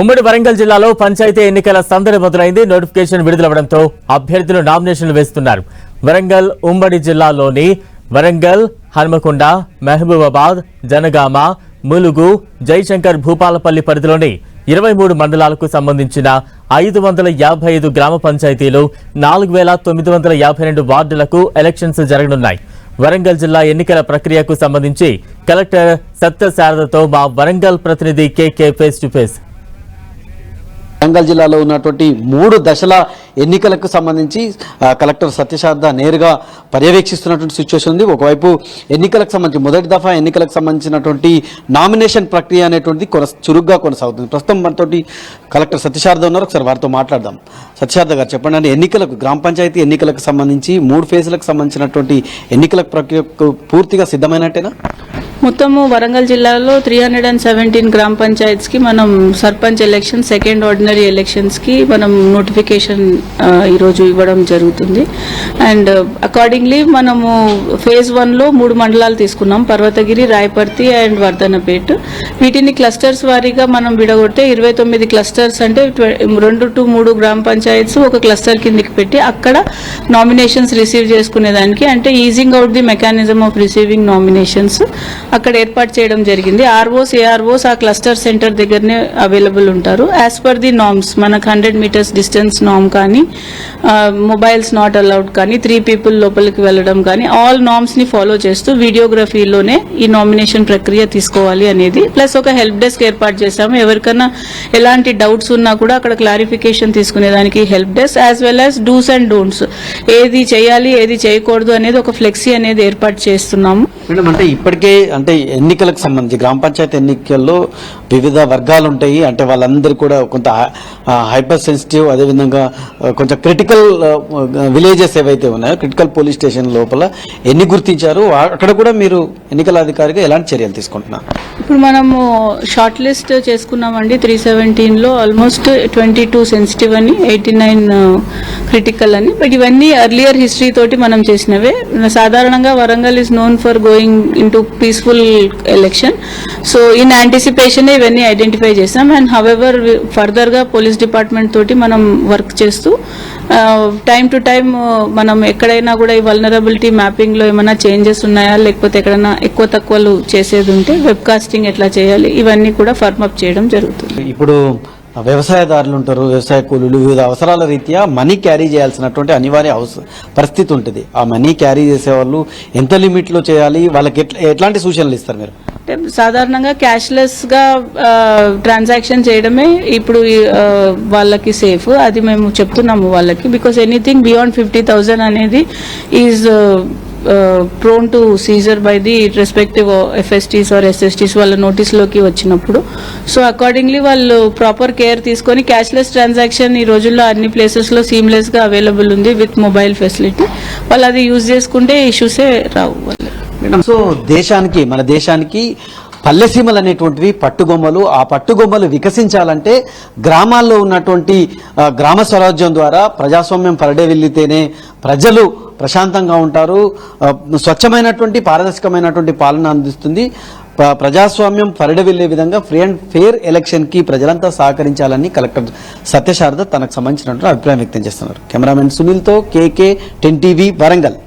ఉమ్మడి వరంగల్ జిల్లాలో పంచాయతీ ఎన్నికల సందడి మొదలైంది. నోటిఫికేషన్ విడుదలవడంతో అభ్యర్థులు నామినేషన్లు వేస్తున్నారు. వరంగల్ ఉమ్మడి జిల్లాలోని వరంగల్ హన్మకొండ మహబూబాబాద్ జనగామ ములుగు జయశంకర్ భూపాలపల్లి పరిధిలోని ఇరవై మూడు మండలాలకు సంబంధించిన ఐదు వందల యాభై ఐదు గ్రామ పంచాయతీలు నాలుగు వేల తొమ్మిది వందల యాభై రెండు వార్డులకు ఎలక్షన్స్ జరగనున్నాయి. వరంగల్ జిల్లా ఎన్నికల ప్రక్రియకు సంబంధించి కలెక్టర్ సత్యశారదతో మా వరంగల్ ప్రతినిధి KK face to face Warangal జిల్లాలో ఉన్నటువంటి మూడు దశల ఎన్నికలకు సంబంధించి కలెక్టర్ సత్యశారద నేరుగా పర్యవేక్షిస్తున్నటువంటి సిచ్యువేషన్ ఉంది. ఒకవైపు ఎన్నికలకు సంబంధించి మొదటి దఫా ఎన్నికలకు సంబంధించినటువంటి నామినేషన్ ప్రక్రియ అనేటువంటిది కొన చురుగ్గా కొనసాగుతుంది. ప్రస్తుతం మనతోటి కలెక్టర్ సత్యశారద ఉన్నారు. ఒకసారి వారితో మాట్లాడదాం. సత్యశారద గారు చెప్పండి అంటే ఎన్నికలకు గ్రామ పంచాయతీ ఎన్నికలకు సంబంధించి మూడు ఫేజ్లకు సంబంధించినటువంటి ఎన్నికల ప్రక్రియకు పూర్తిగా సిద్ధమైనట్టేనా? మొత్తము వరంగల్ జిల్లాలో త్రీ హండ్రెడ్ అండ్ సెవెంటీన్ గ్రామ పంచాయత్స్కి మనం సర్పంచ్ ఎలక్షన్ సెకండ్ ఆర్డినరీ ఎలక్షన్స్కి మనం నోటిఫికేషన్ ఈరోజు ఇవ్వడం జరుగుతుంది. అండ్ అకార్డింగ్లీ మనము ఫేజ్ వన్లో మూడు మండలాలు తీసుకున్నాం. పర్వతగిరి రాయపర్తి అండ్ వర్ధనపేట్. వీటిని క్లస్టర్స్ వారీగా మనం విడగొడితే ఇరవై తొమ్మిది క్లస్టర్స్ అంటే ట్వ- రెండు టు మూడు గ్రామ పంచాయత్స్ ఒక క్లస్టర్ కిందకి పెట్టి అక్కడ నామినేషన్స్ రిసీవ్ చేసుకునేదానికి. అంటే easing out the mechanism of receiving nominations అక్కడ ఏర్పాటు చేయడం జరిగింది. ఆర్ఓస్ ఏఆర్ఓస్ ఆ క్లస్టర్ సెంటర్ దగ్గరనే అవైలబుల్ ఉంటారు. యాజ్ పర్ ది నామ్స్ మనకు హండ్రెడ్ మీటర్స్ డిస్టెన్స్ నామ్ కానీ మొబైల్స్ నాట్ అలౌడ్ కానీ త్రీ పీపుల్ లోపలికి వెళ్ళడం కానీ ఆల్ నామ్స్ని ఫాలో చేస్తూ వీడియోగ్రఫీలోనే ఈ నామినేషన్ ప్రక్రియ తీసుకోవాలి అనేది. ప్లస్ ఒక హెల్ప్ డెస్క్ ఏర్పాటు చేశాము. ఎవరికైనా ఎలాంటి డౌట్స్ ఉన్నా కూడా అక్కడ clarification తీసుకునేదానికి help desk as well as dos and don'ts ఏది చేయాలి ఏది చేయకూడదు అనేది ఒక ఫ్లెక్సీ అనేది ఏర్పాటు చేస్తున్నాము. మేడం అంటే ఇప్పటికే అంటే ఎన్నికలకు సంబంధించి గ్రామ పంచాయతీ ఎన్నికల్లో వివిధ వర్గాలు ఉంటాయి. అంటే వాళ్ళందరూ కూడా కొంత హైపర్ సెన్సిటివ్ అదేవిధంగా కొంచెం క్రిటికల్ విలేజెస్ ఏవైతే ఉన్నాయో క్రిటికల్ పోలీస్ స్టేషన్ లోపల ఎన్ని గుర్తించారు? అక్కడ కూడా మీరు ఎన్నికల అధికారిగా ఎలాంటి చర్యలు తీసుకుంటున్నారు? ఇప్పుడు మనము షార్ట్ లిస్ట్ చేసుకున్నామండి. త్రీ సెవెంటీన్లో ఆల్మోస్ట్ ట్వంటీ టూ సెన్సిటివ్ అని ఎయిటీ నైన్ క్రిటికల్ అని. బట్ ఇవన్నీ అర్లియర్ హిస్టరీ తోటి మనం చేసినవే. సాధారణంగా Warangal is known for going in to peaceful election so in anticipation ఇవన్నీ ఐడెంటిఫై చేసాం అండ్ హవెవర్ ఫర్దర్గా పోలీస్ డిపార్ట్మెంట్ తోటి మనం వర్క్ చేస్తూ టైం టు టైం మనం ఎక్కడైనా కూడా ఈ వల్నరబిలిటీ మ్యాపింగ్లో ఏమైనా చేంజెస్ ఉన్నాయా? లేకపోతే ఎక్కడైనా ఎక్కువ తక్కువలు చేసేది ఉంటే వెబ్ కాస్టింగ్ ఎట్లా చేయాలి? ఇవన్నీ కూడా ఫర్మ్ అప్ చేయడం జరుగుతుంది. ఇప్పుడు వ్యవసాయదారులు ఉంటారు వ్యవసాయ కూలీలు వివిధ అవసరాల రీత్యా మనీ క్యారీ చేయాల్సినటువంటి అనివార్య అవసర పరిస్థితి ఉంటుంది. ఆ మనీ క్యారీ చేసే వాళ్ళు ఎంత లిమిట్లో చేయాలి వాళ్ళకి ఎట్లా ఎట్లాంటి సూచనలు ఇస్తారు మీరు? అంటే సాధారణంగా క్యాష్లెస్గా ట్రాన్సాక్షన్ చేయడమే ఇప్పుడు వాళ్ళకి సేఫ్. అది మేము చెప్తున్నాము వాళ్ళకి. Because anything beyond fifty thousand అనేది is prone to seizure by the respective FSTs or SSTs వాళ్ళ నోటీస్లోకి వచ్చినప్పుడు. సో అకార్డింగ్లీ వాళ్ళు ప్రాపర్ కేర్ తీసుకొని క్యాష్లెస్ ట్రాన్సాక్షన్ ఈ రోజుల్లో అన్ని ప్లేసెస్లో సీమ్లెస్గా అవైలబుల్ ఉంది విత్ మొబైల్ ఫెసిలిటీ వాళ్ళు అది యూజ్ చేసుకుంటే ఇష్యూసే రావు వాళ్ళు సో దేశానికి మన దేశానికి పల్లెసీమలు అనేటువంటివి పట్టుగొమ్మలు ఆ పట్టుగొమ్మలు వికసించాలంటే గ్రామాల్లో ఉన్నటువంటి గ్రామ స్వరాజ్యం ద్వారా ప్రజాస్వామ్యం పరిడవిల్లితేనే ప్రజలు ప్రశాంతంగా ఉంటారు. స్వచ్ఛమైనటువంటి పారదర్శకమైనటువంటి పాలన అందిస్తుంది. ప్రజాస్వామ్యం ప్రజాస్వామ్యం పరిడవిల్లే విధంగా ఫ్రీ అండ్ ఫెయిర్ ఎలక్షన్కి ప్రజలంతా సహకరించాలని కలెక్టర్ సత్యశారద తనకు సంబంధించినటువంటి అభిప్రాయం వ్యక్తం చేస్తున్నారు. కెమెరామెన్ సునీల్తో కేకే టెన్ టీవీ వరంగల్.